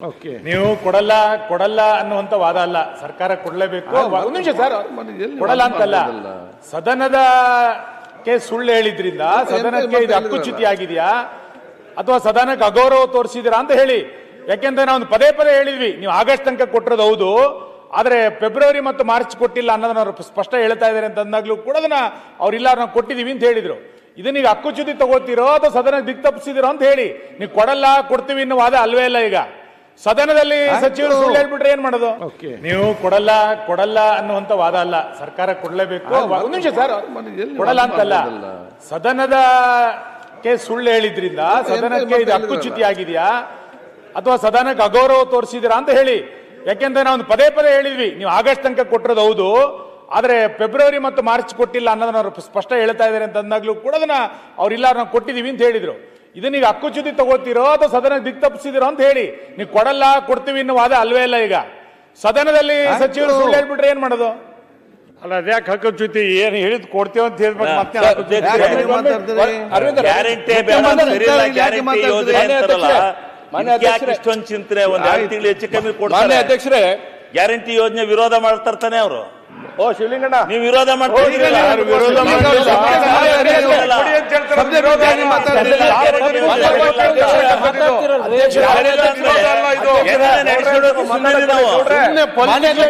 Okay ನೀವು ಕೊಡಲ್ಲ ಕೊಡಲ್ಲ ಅನ್ನುವಂತ ವಾದ ಅಲ್ಲ. ಸರ್ಕಾರ ಕೊಡಲೇಬೇಕು. ಒಂದು ನಿಮಿಷ ಸರ್. ಕೊಡಲ್ಲ ಅಂತಲ್ಲ. ಸದನದ ಕೇಸ್ ಸುಳ್ಳು ಹೇಳಿದ್ರಿಂದ ಸದನಕ್ಕೆ ಇದು ಅಕ್ಕುಚ್ಯುತಿ ಆಗಿದೆಯಾ? ಅಥವಾ ಸದನಕ್ಕೆ ಅಗೌರವ ತೋರಿಸಿದಿರಾ ಅಂತ ಹೇಳಿ. ಯಾಕೆಂದ್ರೆ ನಾವು ಪದೇ ಪದೇ ಹೇಳಿದ್ವಿ. ನೀವು ಆಗಸ್ಟ್ ತನಕ ಕೊಟ್ಟಿರೋದು ಹೌದು. ಆದ್ರೆ ಫೆಬ್ರವರಿ ಮತ್ತು ಮಾರ್ಚ್ ಕೊಟ್ಟಿಲ್ಲ ಅನ್ನೋದನ್ನ ಅವರು ಸ್ಪಷ್ಟ ಹೇಳ್ತಾ ಇದ್ದಾರೆ ಅಂತ ಅಂದಾಗ್ಲೂ ಕೂಡ ಅದನ್ನ ಅವ್ರಿಲ್ಲ ನಾವು ಕೊಟ್ಟಿದೀವಿ ಅಂತ ಹೇಳಿದ್ರು. ಇದನ್ನ ಈಗ ಹಕ್ಕುಚ್ಯುತಿ ತಗೋತೀರೋ ಅಥವಾ ಸದನ ದಿಕ್ ತಪ್ಪಿಸಿದಿರೋ ಅಂತ ಹೇಳಿ. ನೀವು ಕೊಡಲ್ಲ ಕೊಡ್ತೀವಿ ಅನ್ನೋ ವಾದ ಅಲ್ವೇ ಇಲ್ಲ ಈಗ. ಸದನದಲ್ಲಿ ಸಚಿವರು ಸುಳ್ಳು ಹೇಳ್ಬಿಟ್ರೆ ಏನ್ ಮಾಡೋದು. ನೀವು ಕೊಡಲ್ಲ ಕೊಡಲ್ಲ ಅನ್ನುವಂತ ವಾದ ಅಲ್ಲ. ಸರ್ಕಾರ ಕೊಡಲೇಬೇಕು. ಒಂದು ನಿಮಿಷ ಸರ್ ಕೊಡಲ್ಲ ಅಂತಲ್ಲ. ಸದನದ ಸುಳ್ಳು ಹೇಳಿದ್ರಿಂದ ಸದನಕ್ಕೆ ಇದು ಹಕ್ಕುಚ್ಯುತಿ ಆಗಿದೆಯಾ? ಅಥವಾ ಸದನಕ್ಕೆ ಅಗೌರವ ತೋರಿಸಿದಿರಾ ಅಂತ ಹೇಳಿ. ಯಾಕೆಂದ್ರೆ ನಾವು ಪದೇ ಪದೇ ಹೇಳಿದ್ವಿ. ನೀವು ಆಗಸ್ಟ್ ತನಕ ಕೊಟ್ಟಿರೋದು ಹೌದು. ಆದ್ರೆ ಫೆಬ್ರವರಿ ಮತ್ತು ಮಾರ್ಚ್ ಕೊಟ್ಟಿಲ್ಲ ಅನ್ನೋದನ್ನ ಅವ್ರು ಸ್ಪಷ್ಟ ಹೇಳ್ತಾ ಇದ್ದಾರೆ ಅಂತ ಅಂದಾಗ್ಲೂ ಕೂಡ ಅದನ್ನ ಅವ್ರಿಲ್ಲ ನಾವು ಕೊಟ್ಟಿದೀವಿ ಅಂತ ಹೇಳಿದ್ರು. ಇದನ್ನ ಹಕ್ಕು ಚ್ಯುತಿ ತಗೋತೀರೋ ಅಥವಾ ಸದನ ದಿಕ್ ತಪ್ಪಿಸಿದಿರೋ ಅಂತ ಹೇಳಿ ನೀವು ಕೊಡಲ್ಲ ಕೊಡ್ತೀವಿ ಅನ್ನೋ ವಾದ ಅಲ್ವೇ ಇಲ್ಲ ಈಗ ಸದನದಲ್ಲಿ ಸಚಿವರು ಸುಳ್ಳು ಹೇಳ್ಬಿಟ್ರೆ ಏನ್ ಮಾಡೋದು ಅಲ್ಲ ಅದ್ಯಾಕೆ ಹಕ್ಕುಚ್ಯುತಿ ಏನ್ ಹೇಳಿದ್ ಕೊಡ್ತೀವಿ ಅಂತ ಹೇಳ್ಬೇಕು ಮತ್ತೆ ಸರ್, ಹಕ್ಕುಚ್ಯುತಿ ಯಾಕೆ ಯಾಕೆ ಮಾತಾಡ್ತೀರಿ? ಅರವಿಂದ್ ಅವರೇ, ಗ್ಯಾರಂಟಿ ಬೇಡ ಯೋಜನೆ? ಅಂತಾರಲ್ಲ ಮಾನ್ಯ ಇದಕ್ಕೆ ಯಾಕೆ ಅಧ್ಯಕ್ಷರೇ. ಇಷ್ಟೊಂದು ಚಿಂತನೆ ಒಂದ್ ಎರಡು ಆಯ್ತು. ತಿಂಗಳು ಹೆಚ್ಚು ಕಮ್ಮಿ ಮಾನ್ಯ ಕೊಡ್ತಾರೆ ಅಧ್ಯಕ್ಷರೇ ಗ್ಯಾರಂಟಿ ಯೋಜನೆ ವಿರೋಧ ಮಾಡ್ತಾರ್ತಾನೆ ಅವರು ಓ ಶಿವಲಿಂಗಣ್ಣ ನೀವು ವಿರೋಧ ಮಾಡ್ತಾ ಯಾರು ವಿರೋಧ. ಕೊಡಿ ಅಂತ ಹೇಳ್ತಾರೆ. ಯಾರು